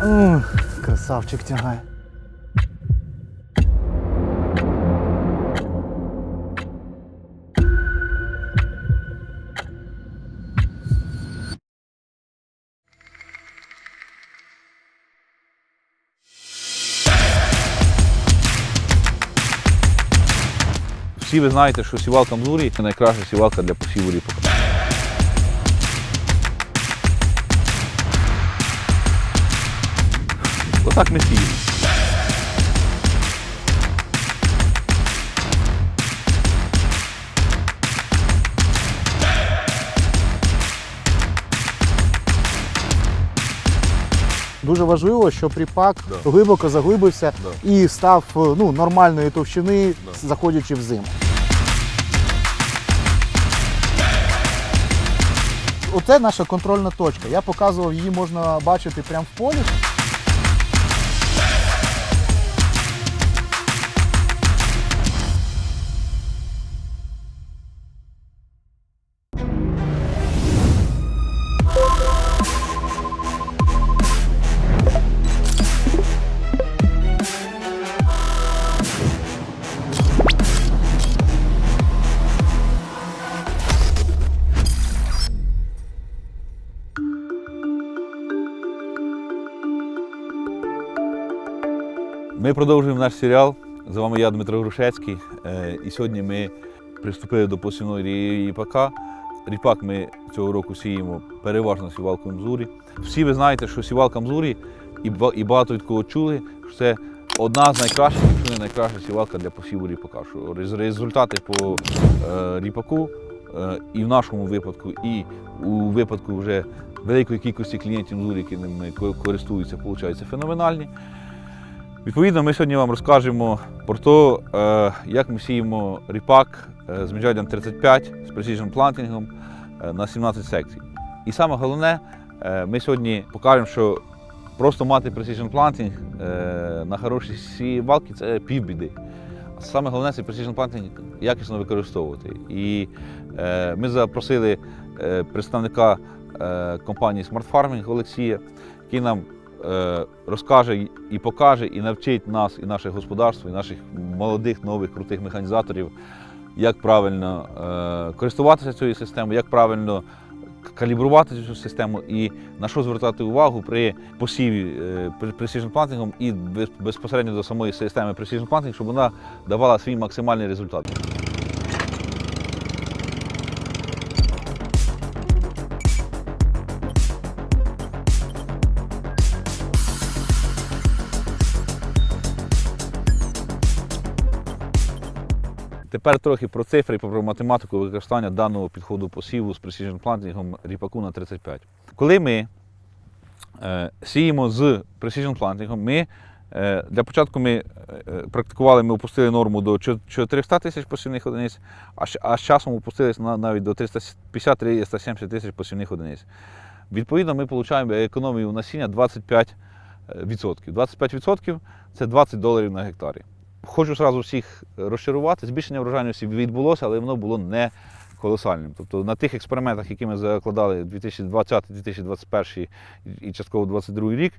М, Красавчик тягає. Всі ви знаєте, що сівалка Мзурі це найкраща сівалка для посіву ріпака. Отак ми сіємо. Дуже важливо, щоб ріпак Да. глибоко заглибився Да. і став е, ну, нормальної товщини, заходячи в зиму. Оце наша контрольна точка. Я показував, її можна бачити прямо в полі. Ми продовжуємо наш серіал. З вами я, Дмитро Грушецький. Е, І сьогодні ми приступили до посівної ріпака. Ріпак ми цього року сіємо переважно сівалкою Мзурі. Всі ви знаєте, що сівалка Мзурі, і багато від кого чули, що це одна з найкращих, якщо не найкраща сівалка для посіву ріпака. Що результати по е, ріпаку е, і в нашому випадку, і у випадку вже великої кількості клієнтів які ними користуються, виходить, феноменальні. Відповідно, ми сьогодні вам розкажемо про те, е, як ми сіємо ріпак е, з міжряддям 35 з precision плантингом е, на 17 секцій. І саме головне, ми сьогодні покажемо, що просто мати precision planting на хорошій сівалці – це півбіди. Саме головне це precision planting якісно використовувати. І ми запросили представника компанії Smart Farming Олексія, який нам розкаже і покаже, і навчить нас, і наше господарство, і наших молодих, нових, крутих механізаторів, як правильно е, користуватися цією системою, як правильно калібрувати цю систему і на що звертати увагу при посіві е, precision planting і без- безпосередньо до самої системи precision planting, щоб вона давала свій максимальний результат. Тепер трохи про цифри і про математику використання даного підходу посіву з precision planting ріпаку на 35. Коли ми е, сіємо з precision planting, ми е, для початку ми е, практикували, ми опустили норму до 400 тисяч посівних одиниць, а, з часом опустилися на, навіть до 350-370 тисяч посівних одиниць. Відповідно, ми отримуємо економію насіння 25%. 25% це 20 доларів на гектарі. Хочу одразу всіх розчарувати. Збільшення врожайності відбулося, але воно було не колосальним. Тобто на тих експериментах, які ми закладали 2020, 2021 і частково 2022 рік,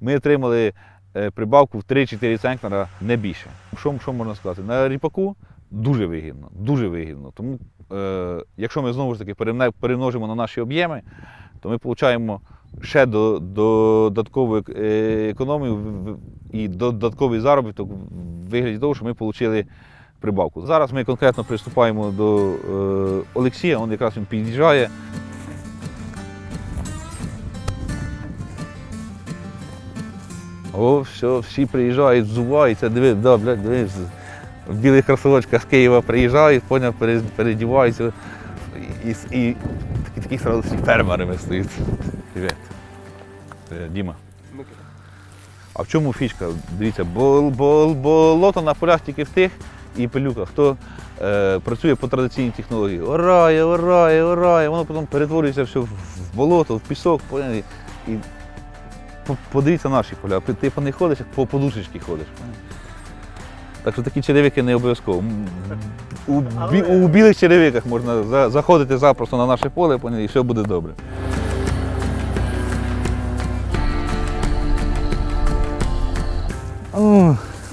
ми отримали е, прибавку в 3-4 центнера не більше. Що, що можна сказати? На ріпаку дуже вигідно, дуже вигідно. Тому, е, якщо ми знову ж таки перемножимо на наші об'єми, то ми отримаємо ще до, до додаткову ек- е, в- і додатковий заробіток в вигляді того, що ми отримали прибавку. Зараз ми конкретно приступаємо до е, Олексія, він якраз він під'їжджає. О, все, всі приїжджають, взуваються, диви, да, блядь, диви, в білих кросовочках з Києва приїжджають, поняв, пере- передіваються. І, і, і такі, такі сразу фермерами стають. Привіт. Привіт, Діма. А в чому фішка? Дивіться, бол, бол, болото на полях тільки в тих і пилюка, хто е, працює по традиційній технології. Орає, орає, орає, воно потім перетворюється все в болото, в пісок. І подивіться наші поля. Ти по них ходиш, як по подушечки ходиш. Так що такі черевики не обов'язково. У, бі- у білих черевиках можна заходити запросто на наше поле, поняли, і все буде добре.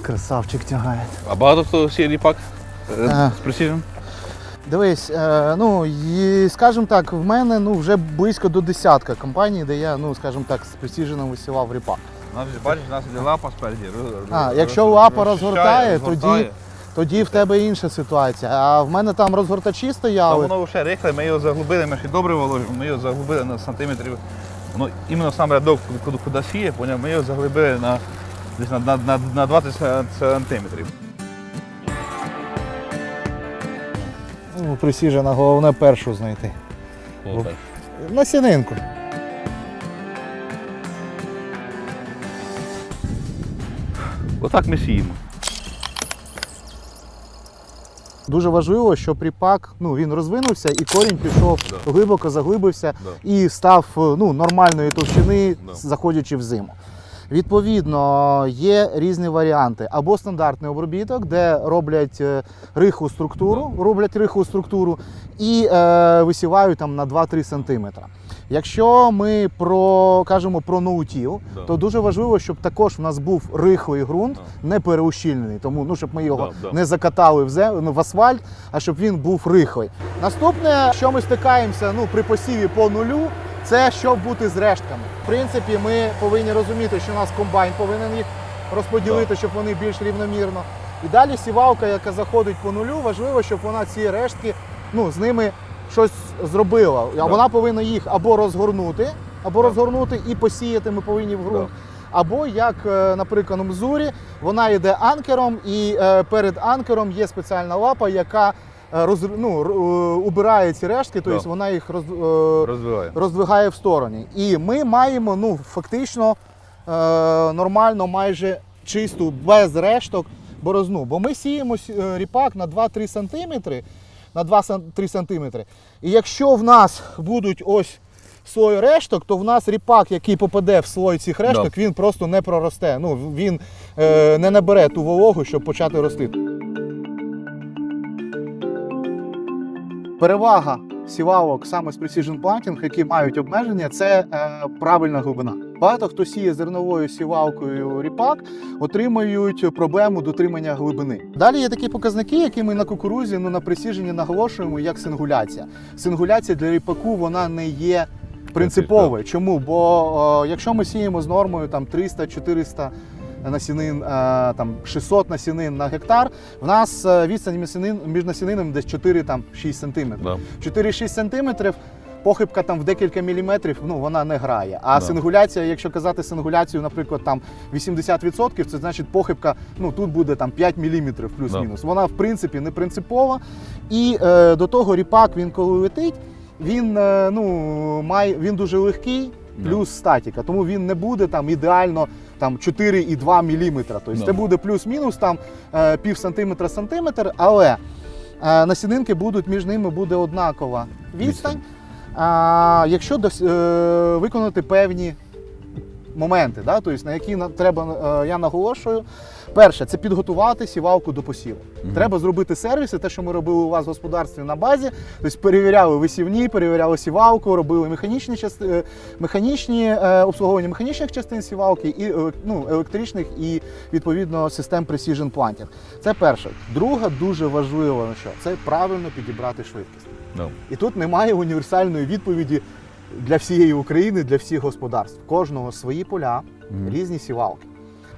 Красавчик тягає. А багато хто сіє ріпак е, Е. з Precision? Дивись, е, ну і скажімо так, в мене ну вже близько до десятка компаній, де я, ну скажімо так, з Precision висівав ріпак. Бачиш, у нас іде лапа спереді. А, якщо лапа розгортає, тоді, тоді в тебе інша ситуація. А в мене там розгортачі Та стояли. воно ще рихле, ми його заглубили, ми ще добре вложимо, ми його заглубили на сантиметрів. Воно іменно сам рядок, куди, куди, куди сіє, поняв, ми його заглибили на, десь на, на, на, на 20 сантиметрів. Ну, Precision, головне першу знайти. На сінинку. Отак ми сіємо. Дуже важливо, щоб ріпак ну, він розвинувся і корінь пішов Да. глибоко, заглибився Да. і став е, ну, нормальної товщини, Да. заходячи в зиму. Відповідно, є різні варіанти. Або стандартний обробіток, де роблять е, рихлу структуру, роблять рихлу структуру і е, висівають там на 2-3 см. Якщо ми про кажемо про ноутіл, Да. то дуже важливо, щоб також в нас був рихлий ґрунт, не переущільнений, тому ну щоб ми його Да, да. не закатали в зем... в асфальт, а щоб він був рихлий. Наступне, що ми стикаємося ну, при посіві по нулю, це що бути з рештками. В принципі, ми повинні розуміти, що у нас комбайн повинен їх розподілити, щоб вони більш рівномірно. І далі сівалка, яка заходить по нулю, важливо, щоб вона ці рештки, ну, з ними щось зробила. Да. вона повинна їх або розгорнути, або Да. розгорнути і посіяти ми повинні в ґрунт. Або як, е, наприклад, у Мзурі, вона йде анкером, і е, перед анкером є спеціальна лапа, яка роз, ну, е, убирає ці рештки, тобто Да. вона їх роз, е, Розвиває. роздвигає в стороні. І ми маємо ну, фактично е, нормально, майже чисту, без решток борозну. Бо ми сіємо е, ріпак на 2-3 см, на 2-3 см. І якщо в нас будуть ось слой решток, то в нас ріпак, який попаде в слой цих решток, він просто не проросте. Ну, він е, не набере ту вологу, щоб почати рости. Перевага сівалок саме з Precision Planting, які мають обмеження, це е, правильна глибина. Багато хто сіє зерновою сівалкою ріпак, отримують проблему дотримання глибини. Далі є такі показники, які ми на кукурузі, ну на присіженні наголошуємо, як сингуляція. Сингуляція для ріпаку вона не є принциповою. Чому? Бо е, якщо ми сіємо з нормою там 300-400 насінин, е, там 600 насінин на гектар, в нас е, відстань між насінинами десь 4-6 см. Да. 4-6 сантиметрів. Похибка там в декілька міліметрів, ну вона не грає. А Да. сингуляція, якщо казати сингуляцію, наприклад, там 80%, це значить похибка, ну тут буде там 5 міліметрів плюс-мінус. Вона в принципі не принципова. І е, до того ріпак, він коли летить, він е, ну має він дуже легкий, Да. плюс статіка. Тому він не буде там ідеально там 4,2 міліметра. Тобто Да. це буде плюс-мінус там е, пів сантиметра сантиметр, але е, насінинки будуть між ними буде однакова відстань. А, якщо дос, е, виконати певні моменти, да, тобто, на які треба, е, я наголошую. Перше, це підготувати сівалку до посіву. Мгм. Треба зробити сервіси, те, що ми робили у вас в господарстві на базі. Тобто перевіряли висівні, перевіряли сівалку, робили механічні части, е, механічні е, обслуговування механічних частин сівалки і ну, електричних і відповідно систем Precision Planting. Це перше. Друге, дуже важливо, що це правильно підібрати швидкість. Да. І тут немає універсальної відповіді для всієї України, для всіх господарств. Кожного свої поля, Мгм. різні сівалки.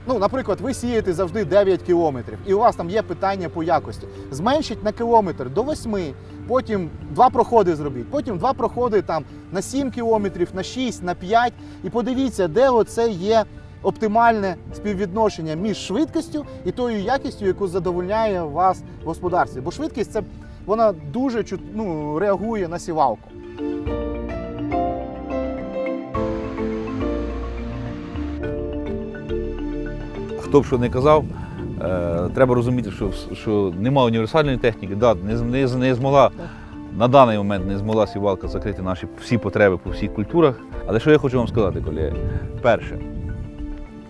Ну, наприклад, ви сієте завжди 9 кілометрів, і у вас там є питання по якості. Зменшіть на кілометр до 8, потім два проходи зробіть, потім два проходи там на 7 кілометрів, на 6, на 5. І подивіться, де оце є оптимальне співвідношення між швидкістю і тою якістю, яку задовольняє вас в господарстві. Бо швидкість це вона дуже ну, реагує на сівалку. Хто б що не казав, е, треба розуміти, що, що немає універсальної техніки. Да, не, не, не змогла на даний момент не змогла сівалка закрити наші всі потреби по всіх культурах. Але що я хочу вам сказати, колеги? Перше,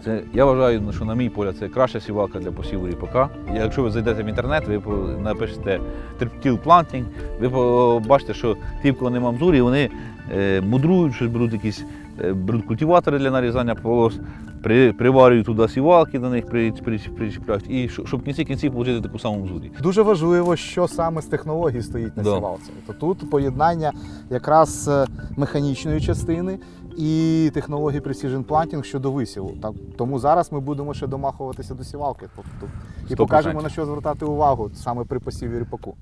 це, я вважаю, що на мій погляд це краща сівалка для посіву ріпака. Якщо ви зайдете в інтернет, ви напишете трипtil planting, ви побачите, що ті, в кого нема мзурі, вони е, мудрують, щось беруть якісь е, беруть для нарізання полос, при, приварюють туди сівалки до них, при, при, причіпляють, і щоб в кінці кінців отримати таку саму мзурі. Дуже важливо, що саме з технологій стоїть на Да. сівалці. То тут поєднання якраз е, механічної частини і технології Precision Planting щодо висіву. Так, тому зараз ми будемо ще домахуватися до сівалки. Тобто, і 100%. покажемо на що звертати увагу саме при посіві ріпаку.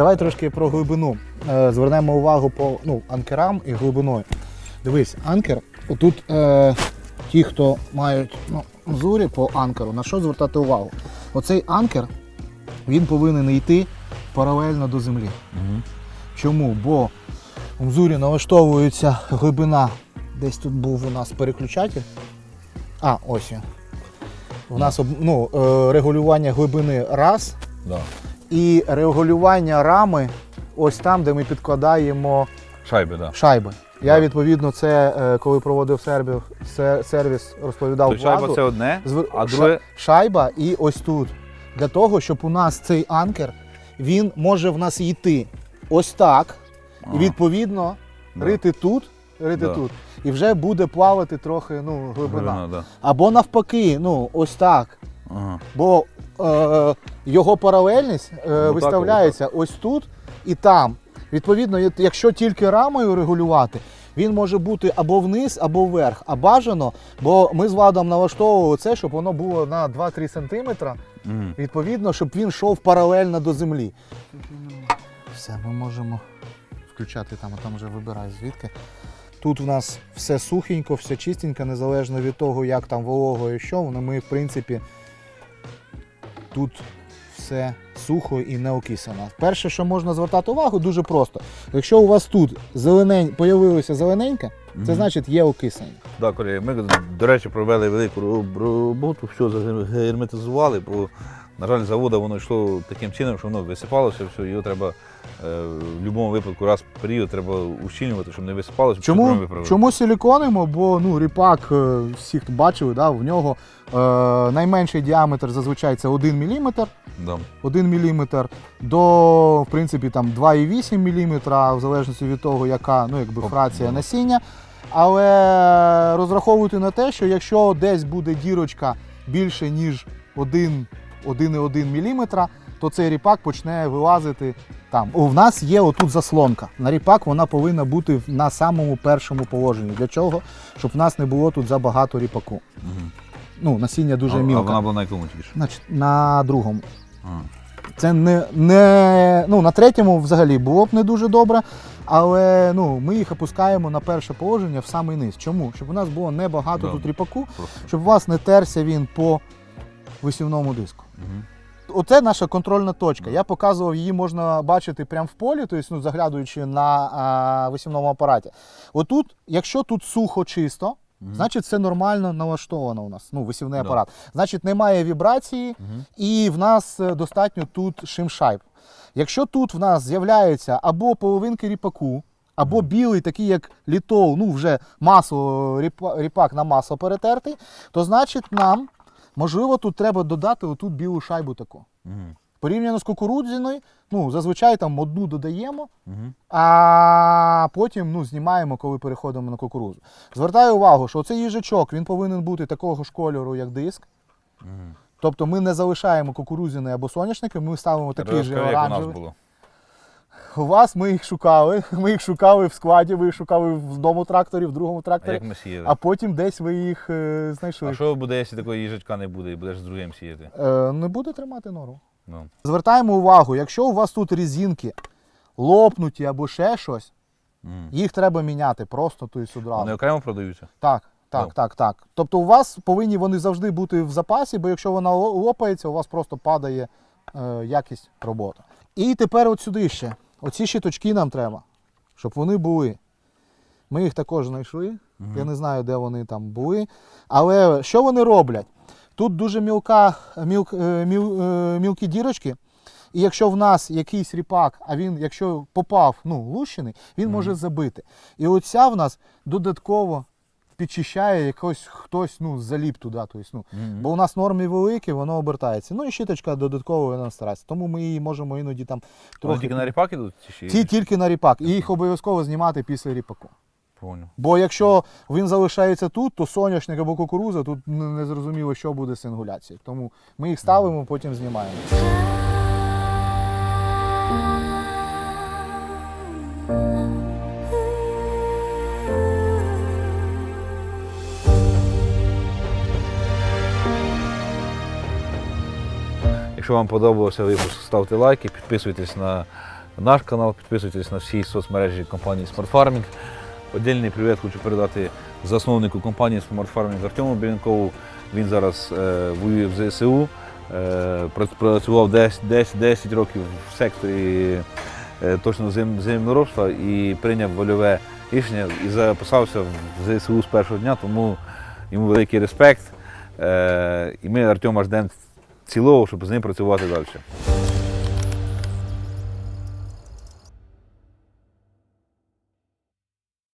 Давай трошки про глибину. Е, Звернемо увагу по ну, анкерам і глибиною. Дивись, анкер. Отут е, ті, хто мають ну, мзурі по анкеру, на що звертати увагу? Оцей анкер він повинен йти паралельно до землі. Угу. Чому? Бо у мзурі налаштовується глибина. Десь тут був у нас переключатель. А, ось. У нас ну, е, регулювання глибини раз Да. І регулювання рами ось там, де ми підкладаємо Шайби. Да. шайби. Я відповідно це, е, коли проводив сервіс, се- сервіс розповідав То шайба Владу. це одне, а ша- друге. шайба і ось тут. Для того, щоб у нас цей анкер, він може в нас йти ось так, і відповідно Да. рити тут, рити Да. тут. І вже буде плавати трохи ну, глибина. Глибина, да. Або навпаки, ну ось так. Ага. Бо е, його паралельність е, так, виставляється ось тут і там. Відповідно, якщо тільки рамою регулювати, він може бути або вниз, або вверх. А бажано, бо ми з Владом налаштовували це, щоб воно було на 2-3 см, Мгм. відповідно, щоб він йшов паралельно до землі. Все, ми можемо включати там, а там вже вибирай звідки. Тут у нас все сухенько, все чистенько, незалежно від того, як там волого і що, ми, в принципі, тут все сухо і не окисано. Перше, що можна звертати увагу, дуже просто. Якщо у вас тут зеленень, появилося зелененьке, це Мгм. значить є окисання. Так, колеги, ми, до речі, провели велику роботу, все загерметизували, бо, на жаль, завода воно йшло таким чином, що воно висипалося, все, його треба е, в будь-якому випадку раз в період треба ущільнювати, щоб не висипалося. Чому, чому силіконимо? Бо ну, ріпак, е, всі, хто бачили, да, в нього е, найменший діаметр зазвичай це 1 мм. Да. 1 мм до в принципі, там 2,8 мм, в залежності від того, яка ну, якби, Оп, да. насіння. Але розраховуйте на те, що якщо десь буде дірочка більше, ніж 1, 1,1 мм, то цей ріпак почне вилазити там. У нас є отут заслонка. На ріпак вона повинна бути на самому першому положенні. Для чого? Щоб в нас не було тут забагато ріпаку. Мгм. Ну, насіння дуже а, мілке. А вона була на якому тільки? Значить, на другому. Ага. Це не, не ну, на третьому взагалі було б не дуже добре, але ну, ми їх опускаємо на перше положення в самий низ. Чому? Щоб у нас було небагато Да. тут ріпаку, Просто. щоб у вас не терся він по висівному диску. Оце наша контрольна точка. Я показував, її можна бачити прямо в полі, тобто, ну, заглядуючи на а, висівному апараті. Отут, якщо тут сухо чисто, Мгм. значить це нормально налаштовано у нас. Ну, висівний Да. апарат. Значить, немає вібрації, Мгм. і в нас е, достатньо тут шимшайб. Якщо тут в нас з'являються або половинки ріпаку, або білий, такий як літол, ну вже масло, ріпа- ріпак на масло перетертий, то значить нам, можливо, тут треба додати отут білу шайбу таку. Мгм. Порівняно з кукурудзяною, ну, зазвичай там одну додаємо, Мгм. а потім ну, знімаємо, коли переходимо на кукурудзу. Звертаю увагу, що цей їжачок він повинен бути такого ж кольору, як диск. Мгм. Тобто ми не залишаємо кукурудзяний або соняшники, ми ставимо такий же Розкажи, як у нас оранжевий. У вас ми їх шукали. Ми їх шукали в складі, ви їх шукали в одному тракторі, в другому А тракторі, як ми сіяли? а потім десь ви їх е, знайшли. А що буде, якщо такої їжачка не буде і будеш з другим сіяти? Е, не буде тримати нору. Ну. Звертаємо увагу, якщо у вас тут резинки лопнуті або ще щось, Мгм. їх треба міняти просто то й одразу. Вони окремо продаються? Так, так, Ну. так, так. Тобто у вас повинні вони завжди бути в запасі, бо якщо вона ло- лопається, у вас просто падає е, якість роботи. І тепер от сюди ще. Оці щиточки нам треба, щоб вони були. Ми їх також знайшли. Угу. Я не знаю, де вони там були. Але що вони роблять? Тут дуже мілка, міл, е, міл, е, мілкі дірочки. І якщо в нас якийсь ріпак, а він, якщо попав ну, лущений, він може забити. І оця в нас додатково підчищає, якось хтось ну, заліп туди. Тобто, ну, Мгм. Бо у нас норми великі, воно обертається. Ну і щіточка додатково вона старається. Тому ми її можемо іноді там Вони тільки на ріпак ідуть? Чи ще Ті тільки на ріпак. І їх обов'язково знімати після ріпаку. Понял. Бо якщо він залишається тут, то соняшник або кукуруза, тут не зрозуміло, що буде з інгуляцією. Тому ми їх ставимо, потім знімаємо. Якщо вам подобався випуск, ставте лайки, підписуйтесь на наш канал, підписуйтесь на всі соцмережі компанії Smart Farming. Отдільний привіт хочу передати засновнику компанії Smart Farming Артему Біренкову. Він зараз е, воює в ЗСУ, е, працював 10, 10, 10 років в секторі е, точно зем, землеробства і прийняв вольове рішення і записався в ЗСУ з першого дня, тому йому великий респект. Е, і ми Артема ждемо цілого, щоб з ним працювати далі.